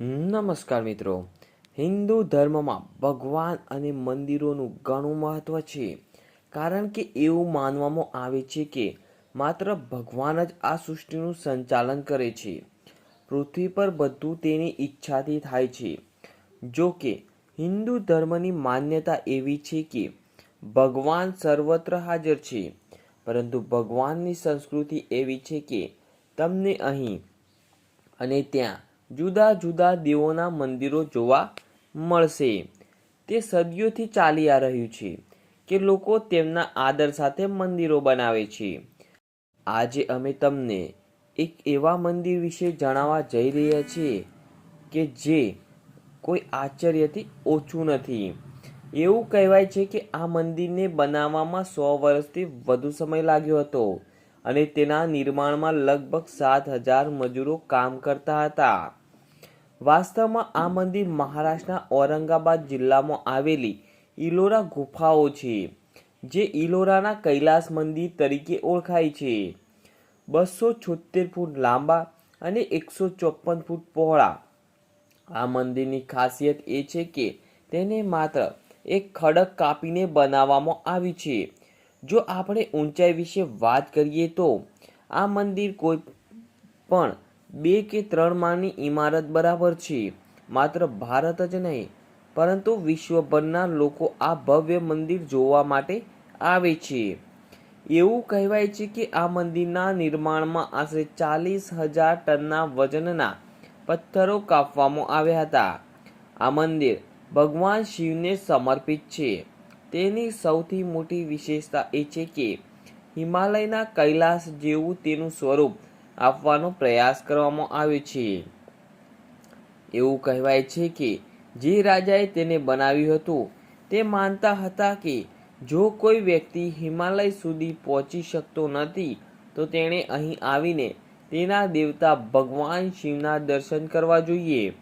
નમસ્કાર મિત્રો. હિન્દુ ધર્મમાં ભગવાન અને મંદિરોનું ઘણું મહત્વ છે. કારણ કે એવું માનવામાં આવે છે કે માત્ર ભગવાન જ આ સૃષ્ટિનું સંચાલન કરે છે. પૃથ્વી પર બધું તેની ઈચ્છાથી થાય છે. જો કે હિન્દુ ધર્મની માન્યતા એવી છે કે ભગવાન સર્વત્ર હાજર છે. પરંતુ ભગવાનની સંસ્કૃતિ એવી છે કે તમને અહીં અને ત્યાં જુદા જુદા દેવોના મંદિરો જોવા મળશે. તે સદીઓથી ચાલી આ રહ્યું છે કે લોકો તેમના આદર સાથે મંદિરો બનાવે છે. આજે અમે તમને એક એવા મંદિર વિશે જણાવવા જઈ રહ્યા છીએ કે જે કોઈ આશ્ચર્યથી ઓછું નથી. એવું કહેવાય છે કે આ મંદિરને બનાવવામાં સો વર્ષથી વધુ સમય લાગ્યો હતો. અને તેના નિર્માણમાં લગભગ સાત હજાર મજૂરો કામ કરતા હતા. વાસ્તવમાં આ મંદિર મહારાષ્ટ્રના ઔરંગાબાદ જિલ્લામાં આવેલી ઇલોરા ગુફાઓ છે, જે ઇલોરાના કૈલાસ મંદિર તરીકે ઓળખાય છે. બસો છોતેર ફૂટ લાંબા અને એકસો ચોપન ફૂટ પહોળા. આ મંદિરની ખાસિયત એ છે કે તેને માત્ર એક ખડક કાપીને બનાવવામાં આવી છે. જો આપણે ઊંચાઈ વિશે વાત કરીએ તો આ મંદિર કોઈ પણ બે કે ત્રણ માળની ઇમારત બરાબર છે, માત્ર ભારત જ નહીં, પરંતુ વિશ્વભરના લોકો આ ભવ્ય મંદિર જોવા માટે આવે છે. એવું કહેવાય છે કે આ મંદિરના નિર્માણમાં આશરે ચાલીસ હજાર ટનના વજનના પથ્થરો કાપવામાં આવ્યા હતા. આ મંદિર ભગવાન શિવને સમર્પિત છે. તેની સૌથી મોટી વિશેષતા એ છે કે હિમાલયના કૈલાસ જેવું તેનું સ્વરૂપ આપવાનો પ્રયાસ કરવામાં આવ્યો છે. એવું કહેવાય છે કે જે રાજાએ તેને બનાવ્યું હતું, તે માનતા હતા કે જો કોઈ વ્યક્તિ હિમાલય સુધી પહોંચી શકતો નથી, તો તેણે અહીં આવીને તેના દેવતા ભગવાન શિવના દર્શન કરવા જોઈએ.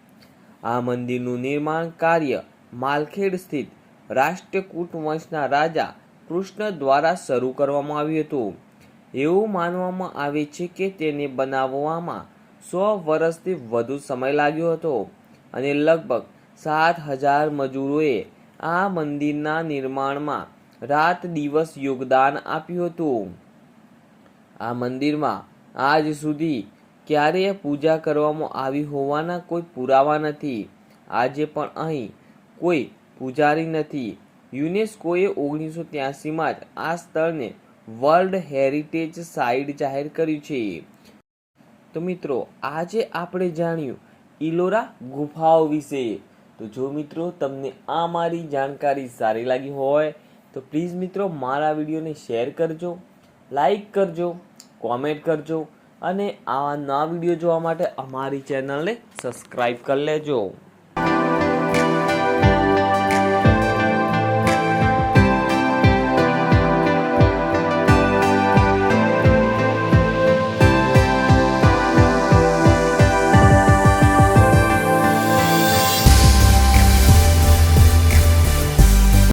આ મંદિરનું નિર્માણ કાર્ય માલખેડ સ્થિત રાષ્ટ્રકૂટ વંશના રાજા કૃષ્ણ દ્વારા શરૂ કરવામાં આવ્યું હતું. એવું માનવામાં આવે છે કે તેને બનાવવામાં સો વર્ષથી વધુ સમય લાગ્યો હતો અને લગભગ સાત હજાર મજૂરોએ આ મંદિરના નિર્માણમાં રાત દિવસ યોગદાન આપ્યું હતું. આ મંદિરમાં આજ સુધી ક્યારેય પૂજા કરવામાં આવી હોવાના કોઈ પુરાવા નથી. આજે પણ અહીં કોઈ પૂજારી નથી. યુનેસ્કોએ ઓગણીસો ત્યાસીમાં જ આ સ્થળને વર્લ્ડ હેરિટેજ સાઇટ જાહેર કર્યું છે. તો મિત્રો, આજે આપણે જાણ્યું ઇલોરા ગુફાઓ વિશે. તો જો મિત્રો, તમને આ મારી જાણકારી સારી લાગી હોય, તો પ્લીઝ મિત્રો, મારા વિડીયોને શેર કરજો, લાઈક કરજો, કોમેન્ટ કરજો અને આવા નવા વીડિયો જોવા માટે અમારી ચેનલને સબસ્ક્રાઈબ કરી લેજો.